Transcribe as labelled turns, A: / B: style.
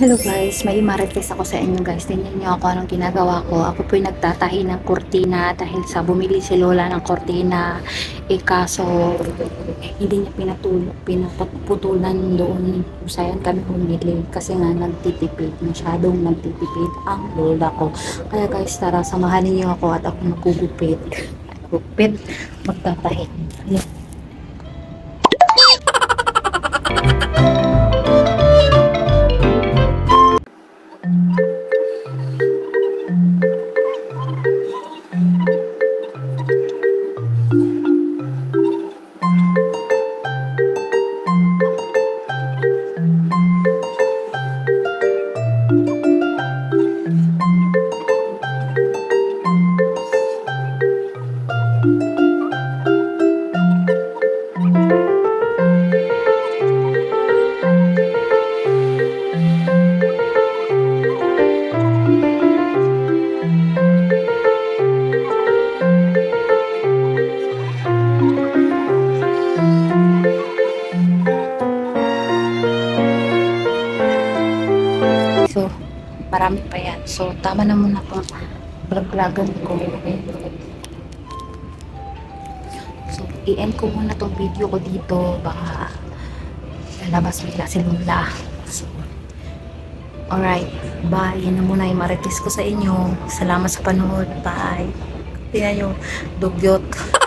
A: Hello guys, may marites ako sa inyo guys. Tingnan niyo ako anong ginagawa ko. Ako po'y nagtatahi ng kurtina dahil sa bumili si Lola ng kurtina. Eh kaso, hindi niya pinatulog, pinaputulan doon. Sayan kami bumili kasi nga nagtitipid. Masyadong nagtitipid ang Lola ko. Kaya guys, tara, samahan niyo ako at ako magugupit. Gupit, magtatahi. Thank you. So, marami pa yan. So, tama na muna itong vlog-vlogan ko. So, i-end ko muna itong video ko dito. Baka lalabas bigla si Lola. So, alright. Bye. Yan na muna yung marites ko sa inyo. Salamat sa panood. Bye. Tingnan nyo, dugyot.